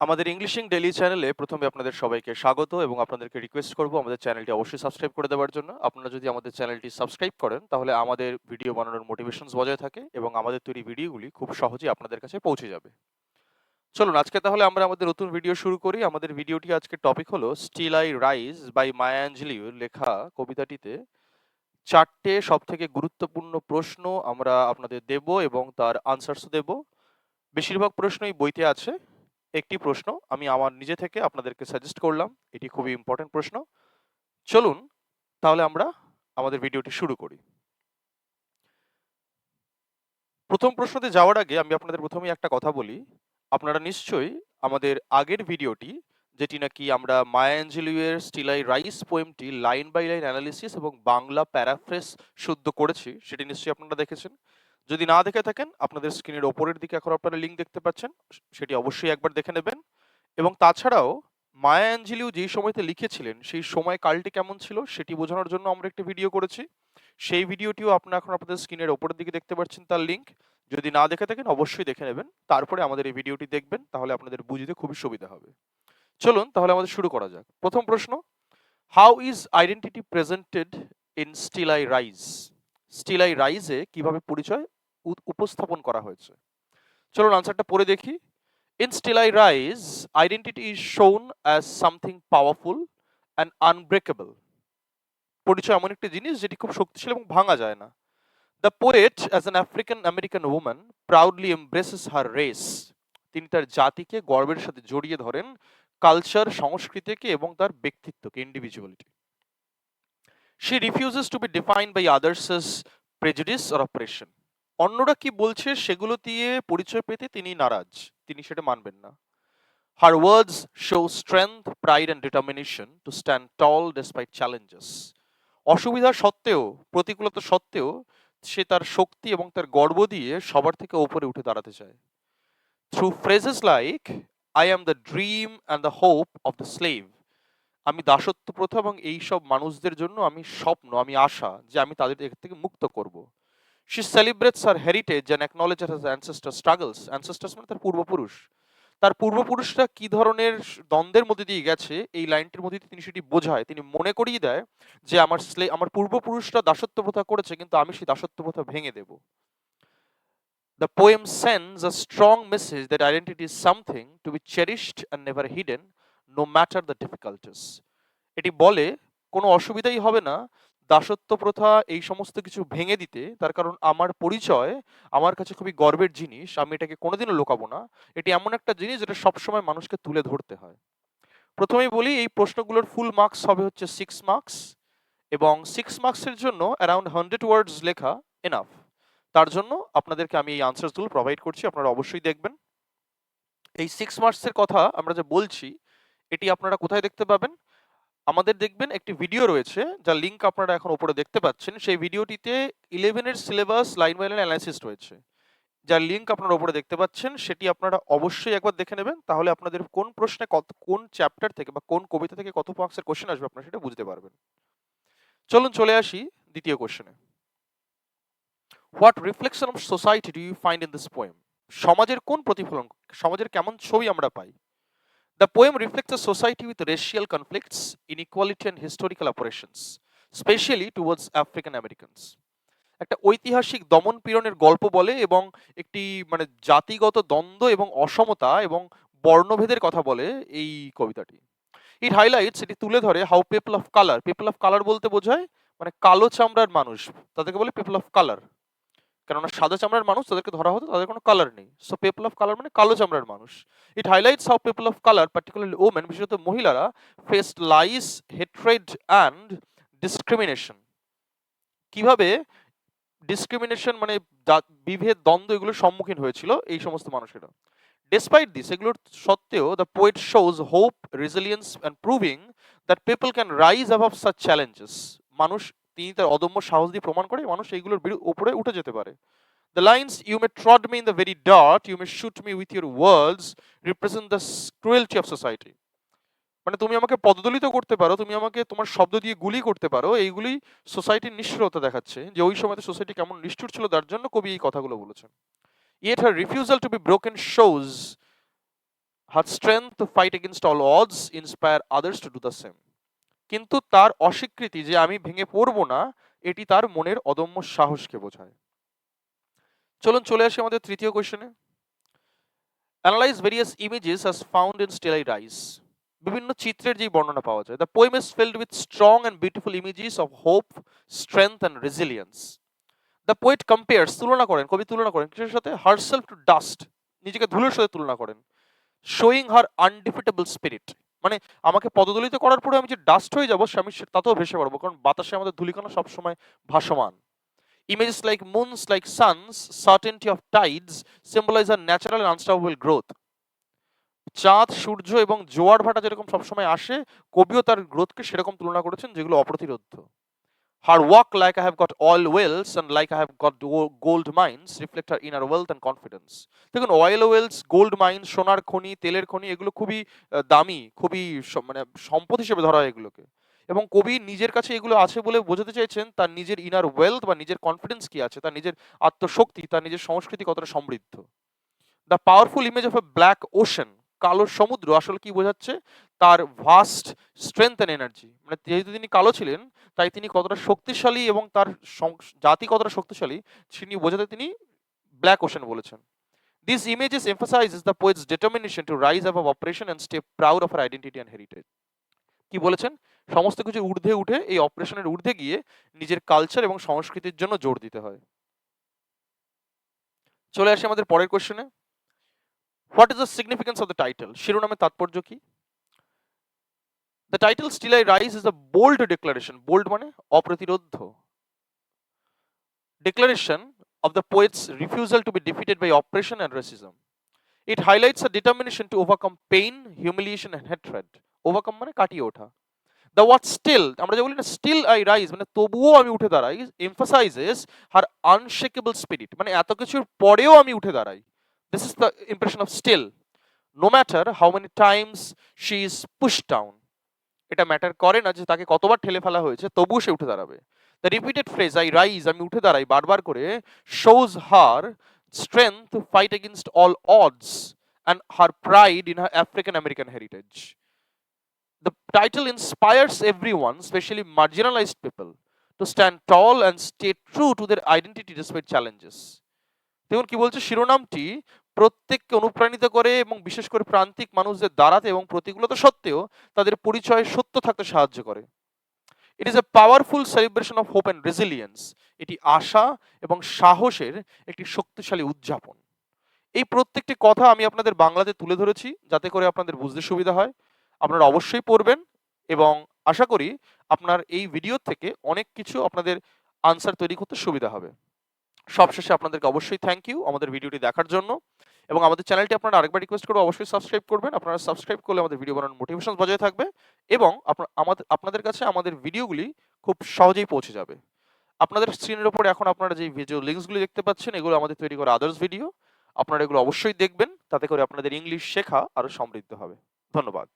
আমাদের ইংলিশিং ডেলি চ্যানেলে প্রথমে আপনাদের সবাইকে স্বাগত এবং আপনাদেরকে রিকোয়েস্ট করব আমাদের চ্যানেলটি অবশ্যই সাবস্ক্রাইব করে দেওয়ার জন্য। আপনারা যদি আমাদের চ্যানেলটি সাবস্ক্রাইব করেন, তাহলে আমাদের ভিডিও বানানোর মোটিভেশনস বজায় থাকে এবং আমাদের তৈরি ভিডিওগুলি খুব সহজেই আপনাদের কাছে পৌঁছে যাবে। চলুন, আজকে তাহলে আমরা আমাদের নতুন ভিডিও শুরু করি। আমাদের ভিডিওটি আজকে টপিক হলো স্টিল আই রাইজ বাই মায়াঞ্জলির লেখা কবিতাটিতে। চারটে সব থেকে গুরুত্বপূর্ণ প্রশ্ন আমরা আপনাদের দেব এবং তার আনসারস দেব। বেশিরভাগ প্রশ্নই বইতে আছে। একটি প্রশ্ন আমি আমার নিজে থেকে আপনাদেরকে সাজেস্ট করলাম। এটি খুবই ইম্পর্টেন্ট প্রশ্ন। চলুন তাহলে আমরা আমাদের ভিডিওটি শুরু করি। প্রথম প্রশ্নতে যাওয়ার আগে আমি আপনাদের প্রথমেই একটা কথা বলি। আপনারা নিশ্চয়ই আমাদের আগের ভিডিওটি যেটি নাকি আমরা মায়াঞ্জেলিউয়ের স্টিলাই রাইস পোয়েমটি লাইন বাই লাইন অ্যানালিসিস এবং বাংলা প্যারাফ্রেস শুদ্ধ করেছি, সেটি নিশ্চয়ই আপনারা দেখেছেন। যদি না দেখে থাকেন, আপনাদের স্ক্রিনের ওপরের দিকে এখন আপনারা লিঙ্ক দেখতে পাচ্ছেন সেটি অবশ্যই একবার দেখে নেবেন। এবং তাছাড়াও মায়া অ্যাঞ্জেলিও যেই সময়তে লিখেছিলেন, সেই সময় কালটি কেমন ছিল, সেটি বোঝানোর জন্য আমরা একটি ভিডিও করেছি। সেই ভিডিওটিও আপনারা এখন আপনাদের স্ক্রিনের ওপরের দিকে দেখতে পাচ্ছেন তার লিঙ্ক যদি না দেখে থাকেন, অবশ্যই দেখে নেবেন। তারপরে আমাদের এই ভিডিওটি দেখবেন, তাহলে আপনাদের বুঝতে খুবই সুবিধা হবে। চলুন, তাহলে আমাদের শুরু করা যাক। প্রথম প্রশ্ন how is identity presented in still I rise still I রাইজে কীভাবে পরিচয় উপস্থাপন করা হয়েছে। চলুন আনসারটা পড়ে দেখি। In still I rise identity is shown as something powerful and unbreakable পরিচয় এমন একটি জিনিস যেটি খুব শক্তিশালী এবং ভাঙা যায় না। The poet as an African American women proudly embraces her race তিনি তার জাতিকে গর্বের সাথে জড়িয়ে ধরেন কালচার সংস্কৃতিকে এবং তার ব্যক্তিত্বকে individuality she refuses to be defined by others prejudice or oppression অন্যরা কি বলছে সেগুলো দিয়ে পরিচয় পেতে তিনি নারাজ। তিনি সেটা মানবেন না। Her words show strength pride and determination to stand tall despite challenges অসুবিধা সত্ত্বেও, প্রতিকূলতা সত্ত্বেও সে তার শক্তি এবং তার গর্ব দিয়ে সবার থেকে ওপরে উঠে দাঁড়াতে চায়। Through phrases like I am the dream and the hope of the slave আমি দাসত্ব প্রথা এবং এইসব মানুষদের জন্য আমি স্বপ্ন, আমি আশা যে আমি তাদের থেকে মুক্ত করব। She celebrates her heritage and acknowledge his ancestor struggles ancestors মানে তার পূর্বপুরুষ। তার পূর্বপুরুষরা কি ধরনের দ্বন্দ্বের মধ্যে দিয়ে গেছে এই লাইনটির মধ্যে দিয়ে তিনি সেটি বোঝায়। তিনি মনে করিয়ে দেয় যে আমার স্লে আমার পূর্বপুরুষরা দাসত্ব প্রথা করেছে কিন্তু আমি সেই দাসত্ব প্রথা ভেঙে দেব। The poem sends a strong message that identity is something to be cherished and never hidden, no matter the difficulties. এটি বলে কোনো অসুবিধাই হবে না দাসত্ব প্রথা এই সমস্ত কিছু ভেঙে দিতে, তার কারণ আমার পরিচয় আমার কাছে খুবই গর্বের জিনিস, আমি এটাকে কোনোদিনও লুকাবো না। এটি এমন একটা জিনিস যেটা সবসময় মানুষকে তুলে ধরতে হয়। প্রথমেই বলি, এই প্রশ্নগুলোর ফুল মার্কস হবে হচ্ছে সিক্স মার্কস এবং সিক্স মার্কসের জন্য অ্যারাউন্ড হান্ড্রেড ওয়ার্ডস লেখা এনাফ তার জন্য আপনাদেরকে আমি এই আনসারসগুলো প্রোভাইড করছি, আপনারা অবশ্যই দেখবেন। এই সিক্স মার্কসের কথা আমরা যে বলছি, এটি আপনারা কোথায় দেখতে পাবেন? আমাদের দেখবেন একটি ভিডিও রয়েছে, যার লিংক আপনারা এখন উপরে দেখতে পাচ্ছেন। সেই ভিডিওটিতে ইলেভেনের syllabus line by line analysis রয়েছে। যার লিঙ্ক আপনারা উপরে দেখতে পাচ্ছেন, সেটি আপনারা অবশ্যই একবার দেখে নেবেন। তাহলে আপনাদের কোন প্রশ্নে কত, কোন চ্যাপ্টার থেকে বা কোন কবিতা থেকে কত মার্কসের কোশ্চেন আসবে আপনারা সেটা বুঝতে পারবেন। চলুন চলে আসি দ্বিতীয় কোশ্চেনে what reflection of society do you find in this poem সমাজের কোন প্রতিফলন, সমাজের কেমন ছবি আমরা পাই? The poem reflects a society with racial conflicts inequality and historical oppressions specially towards African Americans একটা ঐতিহাসিক দমন পীড়নের গল্প বলে এবং একটি মানে জাতিগত দ্বন্দ্ব এবং অসমতা এবং বর্ণভেদের কথা বলে এই কবিতাটি। ইট হাইলাইটস এটি তুলে ধরে how people of colour people of colour বলতে বোঝায় মানে কালো চামড়ার মানুষ, তাদেরকে বলে পিপল অফ কালার কেননা সাদা চামড়ার মানুষ তাদেরকে ধরা হতো, তাদের কোনো কালার নেই। সো পিপল অফ কালার মানে কালো চামড়ার মানুষ। It highlights how people of colour particularly women বিশেষত মহিলারা faced lies hatred and discrimination কীভাবে ডিসক্রিমিনেশন মানে বিভেদ, দ্বন্দ্ব এগুলোর সম্মুখীন হয়েছিল এই সমস্ত মানুষেরা। ডেসপাইট দিস এগুলোর সত্ত্বেও the poet shows hope resilience and proving that people can rise above such challenges মানুষ তিনি তার অদম্য সাহস দিয়ে প্রমাণ করে মানুষ এইগুলোর উপরে উঠে যেতে পারে। The lines, you may trod me in the very dart, you may shoot me with your words, represent the cruelty of society. মানে তুমি আমাকে পদদলিত করতে পারো তুমি আমাকে তোমার শব্দ দিয়ে গুলি করতে পারো এইগুলি সোসাইটির নিষ্ঠুরতা দেখাচ্ছে যে ওই সময়তে সোসাইটি কেমন নিষ্ঠুর ছিল তার জন্য কবি এই কথাগুলো বলেছেন। Yet her refusal to be broken shows her strength to fight against all odds inspire others to do the same কিন্তু তার অস্বীকৃতি যে আমি ভেঙে পড়ব না, এটি তার মনের অদম্য সাহসকে বোঝায়। চলুন চলে আসি আমাদের তৃতীয় কোশ্চেনে analyse various images as found in still I rise বিভিন্ন চিত্রের যে বর্ণনা পাওয়া যায়। The poem is filled with strong and beautiful images of hope strength and resilience the poet compares তুলনা করেন, কবি তুলনা করেন, কিসের সাথে? হারসেলফ টু ডাস্ট নিজেকে ধুলোর সাথে তুলনা করেন। শোয়িং হার আনডিফিটেবল স্পিরিট মানে আমাকে পদদলিত করার পরে আমি যে ডাস্ট হয়ে যাব আমি তাতেও ভেসে পারব কারণ বাতাসে আমাদের ধুলিকণা সবসময় ভাসমান। Images like moons like suns certainty of tides symbolise her natural unstable growth চাঁদ, সূর্য এবং জোয়ার ভাটা যেরকম সবসময় আসে, কবিও তার গ্রোথকে সেরকম তুলনা করেছেন, যেগুলো অপ্রতিরোধ্য। Her walk like I have got oil wells and like I have got gold mines, reflect her inner wealth and confidence. দেখুন অয়েল ওয়েলস গোল্ড মাইন সোনার খনি, তেলের খনি, এগুলো খুবই দামি, খুবই মানে সম্পদ হিসেবে ধরা হয় এগুলোকে এবং কবি নিজের কাছে এগুলো আছে বলে বোঝাতে চাইছেন, তার নিজের ইনার ওয়েলথ বা নিজের কনফিডেন্স কি আছে, তার নিজের আত্মশক্তি, তার নিজের সংস্কৃতি কতটা সমৃদ্ধ the powerful image of a black ocean কালো সমুদ্র আসলে কি বোঝাচ্ছে? তার ভাস্ট স্ট্রেংথ অ্যান্ড এনার্জি মানে যেহেতু তিনি কালো ছিলেন, তাই তিনি কতটা শক্তিশালী এবং তার জাতি কতটা শক্তিশালী তিনি বোঝাতে তিনি ব্ল্যাক ওশন বলেছেন। This images emphasises the poet's determination to rise above oppression and stay proud of her identity and heritage কি বলেছেন? সমস্ত কিছু ঊর্ধ্বে উঠে এই অপারেশনের ঊর্ধ্বে গিয়ে নিজের কালচার এবং সংস্কৃতির জন্য জোর দিতে হয়। চলে আসি আমাদের পরের কোশ্চেনে what is the significance of the title শিরোনামের তাৎপর্য কি? The title still I rise is a bold declaration bold মানে অপ্রতিরোধ্য। Declaration of the poet's refusal to be defeated by oppression and racism. It highlights a determination to overcome pain, humiliation, and hatred. Overcome মানে কাটিয়ে ওঠা। The watt still আমরা যে বলি না still I rise মানে তবুও আমি উঠে দাঁড়াই এমফাসাইজেস হার আনশেকেবল স্পিরিট মানে এত কিছুর পরেও আমি উঠে দাঁড়াই। This is the impression of still no matter how many times she is push down এটা ম্যাটার করে না যে তাকে কতবার ঠেলে ফেলা হয়েছে তবুও সে উঠে দাঁড়াবে the repeated phrase I rise আমি উঠে দাঁড়াই বারবার করে shows her strength fight against all odds and her pride in her African American heritage. The title inspires everyone, especially marginalized people, to stand tall and stay true to their identity despite challenges. দেখুন কি বলছে? শিরোনামটি প্রত্যেককে অনুপ্রাণিত করে এবং বিশেষ করে প্রান্তিক মানুষদের দাঁড়াতে এবং প্রতিকূলতা সত্ত্বেও তাদের পরিচয় সত্য থাকতে সাহায্য করে। It is a powerful celebration of hope and resilience এটি আশা এবং সাহসের একটি শক্তিশালী উদযাপন। এই প্রত্যেকটি কথা আমি আপনাদের বাংলাতে তুলে ধরেছি যাতে করে আপনাদের বুঝতে সুবিধা হয়। আপনারা অবশ্যই পড়বেন এবং আশা করি আপনার এই ভিডিও থেকে অনেক কিছু আপনাদের আনসার তৈরি করতে সুবিধা হবে। সবশেষে আপনাদেরকে অবশ্যই থ্যাংক ইউ আমাদের ভিডিওটি দেখার জন্য। এবং আমাদের চ্যানেলটি আপনারা আরেকবার রিকোয়েস্ট করব, অবশ্যই সাবস্ক্রাইব করবেন। আপনারা সাবস্ক্রাইব করলে আমাদের ভিডিও বানানোর মোটিভেশন বজায় থাকবে এবং আমাদের, আপনাদের কাছে আমাদের ভিডিওগুলি খুব সহজেই পৌঁছে যাবে। আপনাদের স্ক্রিনের উপর এখন আপনারা যে ভিডিও লিঙ্কসগুলি দেখতে পাচ্ছেন, এগুলো আমাদের তৈরি করা আদার্স ভিডিও আপনারা এগুলো অবশ্যই দেখবেন, তাতে করে আপনাদের ইংলিশ শেখা আরও সমৃদ্ধ হবে। ধন্যবাদ।